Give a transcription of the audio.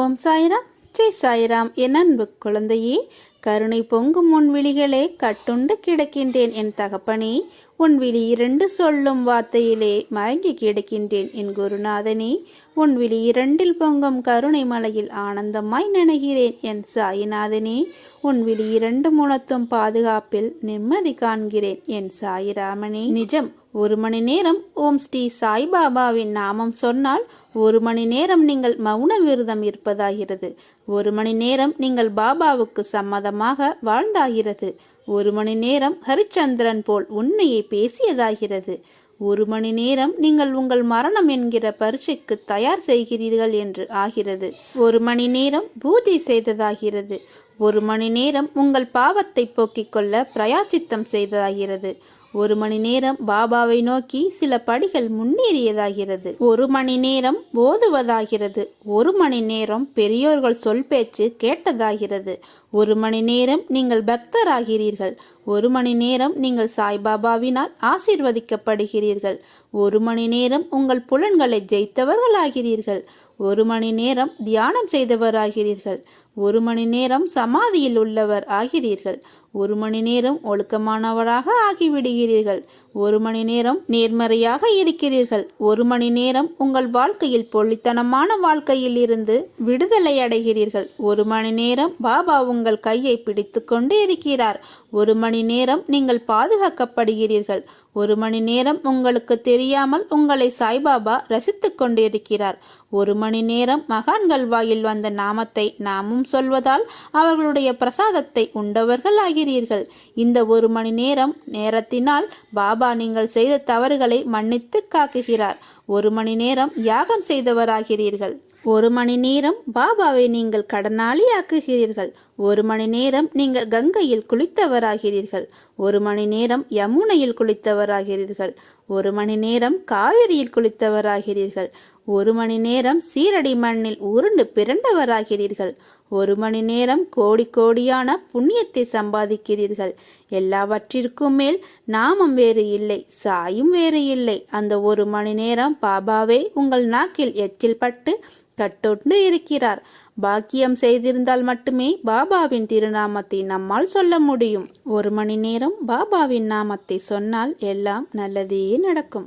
ஓம் சாய்ராம். ஜெய் சாய்ராம் என் அன்பு குழந்தையே கருணை பொங்கும் உன் விழிகளே கட்டுண்டு கிடக்கின்றேன் என் தகப்பனே. உன் விழி இரண்டு சொல்லும் வார்த்தையிலே மயங்கி கிடக்கின்றேன் என் குருநாதனே. உன் விழி இரண்டில் பொங்கும் கருணை மலையில் ஆனந்தமாய் நினைகிறேன் என் சாயிநாதனே. உன் விழி இரண்டு முனத்தும் பாதுகாப்பில் நிம்மதி காண்கிறேன் என் சாயிராமனே. நிஜம் ஒரு மணி நேரம் ஓம் ஸ்ரீ சாய்பாபாவின் நாமம் சொன்னால் ஒரு மணி நேரம் நீங்கள் மௌன விரதம் இருப்பதாகிறது. ஒரு மணி நேரம் நீங்கள் பாபாவுக்கு சம்மதமாக வாழ்ந்தாகிறது. ஒரு மணி நேரம் ஹரிச்சந்திரன் போல் உண்மையை பேசியதாகிறது. ஒரு மணி நேரம் நீங்கள் உங்கள் மரணம் என்கிற பரீட்சைக்கு தயார் செய்கிறீர்கள் என்று ஆகிறது. ஒரு மணி நேரம் பூஜை செய்ததாகிறது. ஒரு மணி நேரம் உங்கள் பாவத்தை போக்கிக் கொள்ள பிரயாச்சித்தம் செய்ததாகிறது. ஒரு மணி நேரம் பாபாவை நோக்கி சில படிகள் முன்னேறியதாகிறது. ஒரு மணி நேரம் ஓதுவதாகிறது. ஒரு மணி நேரம் பெரியோர்கள் சொல் பேச்சு கேட்டதாகிறது. ஒரு மணி நேரம் நீங்கள் பக்தராகிறீர்கள். ஒரு மணி நேரம் நீங்கள் சாய்பாபாவினால் ஆசீர்வதிக்கப்படுகிறீர்கள். ஒரு மணி நேரம் உங்கள் புலன்களை ஜெயித்தவர்களாகிறீர்கள். ஒரு மணி நேரம் தியானம் செய்தவராகிறீர்கள். ஒரு மணி நேரம் சமாதியில் உள்ளவர் ஆகிறீர்கள். ஒரு மணி நேரம் ஒழுக்கமானவராக ஆகிவிடுகிறீர்கள். ஒரு மணி நேரம் நேர்மறையாக இருக்கிறீர்கள். ஒரு மணி நேரம் உங்கள் வாழ்க்கையில் பொள்ளித்தனமான வாழ்க்கையில் இருந்து விடுதலை அடைகிறீர்கள். ஒரு மணி நேரம் பாபா உங்கள் கையை பிடித்து கொண்டு இருக்கிறார். ஒரு மணி நேரம் நீங்கள் பாதுகாக்கப்படுகிறீர்கள். ஒரு மணி நேரம் உங்களுக்கு தெரியாமல் உங்களை சாய்பாபா ரசித்து கொண்டிருக்கிறார். ஒரு மணி நேரம் மகான்கள் வாயில் வந்த நாமத்தை நாமும் சொல்வதால் அவர்களுடைய பிரசாதத்தை உண்டவர்கள் ஆகிறீர்கள். இந்த ஒரு மணி நேரம் நேரத்தினால் பாபா நீங்கள் செய்த தவறுகளை மன்னித்து காக்குகிறார். ஒரு மணி நேரம் யாகம் செய்தவராகிறீர்கள். ஒரு மணி நேரம் பாபாவை நீங்கள் கடனாளி ஆக்குகிறீர்கள் ஒரு மணி நேரம் நீங்கள் கங்கையில் குளித்தவராகிறீர்கள். ஒரு மணி நேரம் யமுனையில் குளித்தவராகிறீர்கள். ஒரு மணி நேரம் காவிரியில் குளித்தவராகிறீர்கள். ஒரு மணி நேரம் சீரடி மண்ணில் உருண்டு பிறண்டவராகிறீர்கள். ஒரு மணி நேரம் கோடி கோடியான புண்ணியத்தை சம்பாதிக்கிறீர்கள். எல்லாவற்றிற்கும் மேல் நாமம் வேறு இல்லை சாயும் வேறு இல்லை. அந்த ஒரு மணி நேரம் பாபாவே உங்கள் நாக்கில் எச்சில் பட்டு கட்டொண்டு இருக்கிறார். பாக்கியம் செய்திருந்தால் மட்டுமே பாபாவின் திருநாமத்தை நம்மால் சொல்ல முடியும். ஒரு மணி நேரம் பாபாவின் நாமத்தை சொன்னால் எல்லாம் நல்லதே நடக்கும்.